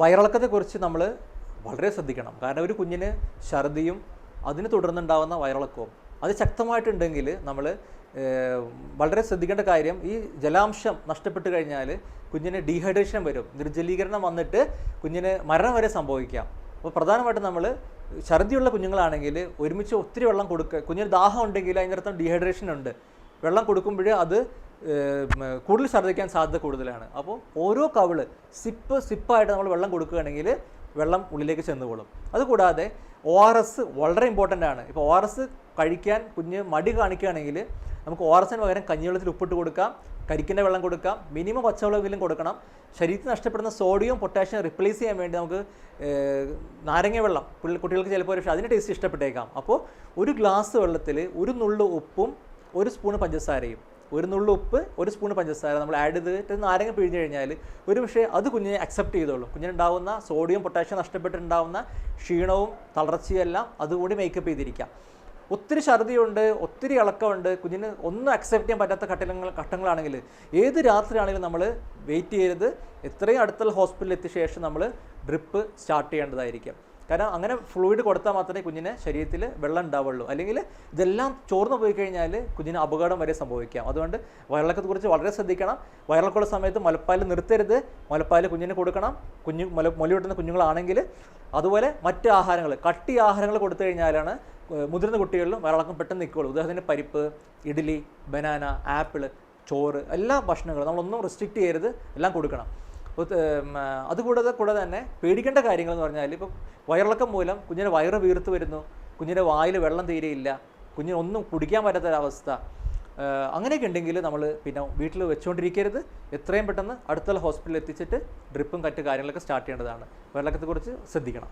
വയറിളക്കത്തെക്കുറിച്ച് നമ്മൾ വളരെ ശ്രദ്ധിക്കണം. കാരണം ഒരു കുഞ്ഞിന് ഛർദിയും അതിന് തുടർന്നുണ്ടാകുന്ന വയറിളക്കവും അത് ശക്തമായിട്ടുണ്ടെങ്കിൽ നമ്മൾ വളരെ ശ്രദ്ധിക്കേണ്ട കാര്യം ഈ ജലാംശം നഷ്ടപ്പെട്ട് കഴിഞ്ഞാൽ കുഞ്ഞിന് ഡീഹൈഡ്രേഷൻ വരും. നിർജലീകരണം വന്നിട്ട് കുഞ്ഞിന് മരണം വരെ സംഭവിക്കാം. അപ്പോൾ പ്രധാനമായിട്ടും നമ്മൾ ഛർദിയുള്ള കുഞ്ഞുങ്ങളാണെങ്കിൽ ഒരുമിച്ച് ഒത്തിരി വെള്ളം കൊടുക്കുക കുഞ്ഞിന് ദാഹം ഉണ്ടെങ്കിൽ അതിനർത്ഥം ഡീഹൈഡ്രേഷൻ ഉണ്ട്. വെള്ളം കൊടുക്കുമ്പോൾ അത് കൂടുതൽ ഛർദ്ദിക്കാൻ സാധ്യത കൂടുതലാണ്. അപ്പോൾ ഓരോ കവിൾ സിപ്പ് സിപ്പായിട്ട് നമ്മൾ വെള്ളം കൊടുക്കുകയാണെങ്കിൽ വെള്ളം ഉള്ളിലേക്ക് ചെന്നുകൊള്ളും. അതുകൂടാതെ ഒ ആർ എസ് വളരെ ഇമ്പോർട്ടന്റ് ആണ്. ഇപ്പോൾ ഒ ആർ എസ് കഴിക്കാൻ കുഞ്ഞ് മടി കാണിക്കുകയാണെങ്കിൽ നമുക്ക് ഒ ആർ എസിന് പകരം കഞ്ഞിവെള്ളത്തിൽ ഉപ്പിട്ട് കൊടുക്കാം കരിക്കിന്റെ വെള്ളം കൊടുക്കാം മിനിമം പച്ചവെള്ളമെങ്കിലും കൊടുക്കണം. ശരീരത്തിൽ നഷ്ടപ്പെടുന്ന സോഡിയം പൊട്ടാഷ്യം റിപ്ലേസ് ചെയ്യാൻ വേണ്ടി നമുക്ക് നാരങ്ങ വെള്ളം കുട്ടികൾക്ക് ചിലപ്പോൾ പക്ഷേ അതിന്റെ ടേസ്റ്റ് ഇഷ്ടപ്പെട്ടേക്കാം. അപ്പോൾ ഒരു ഗ്ലാസ് വെള്ളത്തിൽ ഒരു നുള്ളു ഉപ്പും ഒരു സ്പൂൺ പഞ്ചസാരയും ഒരു നുള്ളു ഉപ്പ് ഒരു സ്പൂൺ പഞ്ചസാര നമ്മൾ ആഡ് ചെയ്തിട്ട് നാരങ്ങ പിഴിഞ്ഞു കഴിഞ്ഞാൽ ഒരു പക്ഷേ അത് കുഞ്ഞിനെ അക്സെപ്റ്റ് ചെയ്തോളൂ. കുഞ്ഞിനുണ്ടാവുന്ന സോഡിയം പൊട്ടാഷ്യം നഷ്ടപ്പെട്ടിട്ടുണ്ടാവുന്ന ക്ഷീണവും തളർച്ചയും എല്ലാം അതുകൂടി മേക്കപ്പ് ചെയ്തിരിക്കാം. ഒത്തിരി ഛർദിയുണ്ട് ഒത്തിരി ഇളക്കമുണ്ട്. കുഞ്ഞിന് ഒന്നും അക്സെപ്റ്റ് ചെയ്യാൻ പറ്റാത്ത ഘട്ടങ്ങൾ ഘട്ടങ്ങളാണെങ്കിൽ ഏത് രാത്രിയാണെങ്കിലും നമ്മൾ വെയിറ്റ് ചെയ്യരുത്. എത്രയും അടുത്തുള്ള ഹോസ്പിറ്റലിൽ എത്തിയ ശേഷം നമ്മൾ ഡ്രിപ്പ് സ്റ്റാർട്ട് ചെയ്യേണ്ടതായിരിക്കും. കാരണം അങ്ങനെ ഫ്ലൂയിഡ് കൊടുത്താൽ മാത്രമേ കുഞ്ഞിന് ശരീരത്തിൽ വെള്ളം ഉണ്ടാവുള്ളൂ. അല്ലെങ്കിൽ ഇതെല്ലാം ചോർന്നു പോയി കഴിഞ്ഞാൽ കുഞ്ഞിന് അപകടം വരെ സംഭവിക്കാം. അതുകൊണ്ട് വയറിളക്കത്തെക്കുറിച്ച് വളരെ ശ്രദ്ധിക്കണം. വയറിളക്കമുള്ള സമയത്ത് മുലപ്പാൽ നിർത്തരുത്. മുലപ്പാൽ കുഞ്ഞിന് കൊടുക്കണം. കുഞ്ഞു മുല മുലയൂട്ടുന്ന കുഞ്ഞുങ്ങളാണെങ്കിൽ അതുപോലെ മറ്റ് ആഹാരങ്ങൾ കട്ടി ആഹാരങ്ങൾ കൊടുത്തു കഴിഞ്ഞാലാണ് മുതിർന്ന കുട്ടികളിലും വയറിളക്കം പെട്ടെന്ന് നിൽക്കുകയുള്ളൂ. ഉദാഹരണത്തിന് പരിപ്പ് ഇഡ്ഡലി ബനാന ആപ്പിൾ ചോറ് എല്ലാ ഭക്ഷണങ്ങളും നമ്മളൊന്നും റെസ്ട്രിക്റ്റ് ചെയ്യരുത്. എല്ലാം കൊടുക്കണം. അതുകൂടാതെ കൂടെ തന്നെ പേടിക്കേണ്ട കാര്യങ്ങൾ എന്ന് പറഞ്ഞാൽ ഇപ്പം വയറിളക്കം മൂലം കുഞ്ഞിന് വയറ് വീർത്ത് വരുന്നു കുഞ്ഞിന്റെ വായിൽ വെള്ളം തീരെയില്ല കുഞ്ഞിന് ഒന്നും കുടിക്കാൻ പറ്റാത്തൊരവസ്ഥ. അങ്ങനെയൊക്കെ ഉണ്ടെങ്കിൽ നമ്മൾ പിന്നെ വീട്ടിൽ വെച്ചുകൊണ്ടിരിക്കരുത്. എത്രയും പെട്ടെന്ന് അടുത്തുള്ള ഹോസ്പിറ്റലിൽ എത്തിച്ചിട്ട് ഡ്രിപ്പും കറ്റ് കാര്യങ്ങളൊക്കെ സ്റ്റാർട്ട് ചെയ്യേണ്ടതാണ്. വെള്ളക്കത്തെക്കുറിച്ച് ശ്രദ്ധിക്കണം.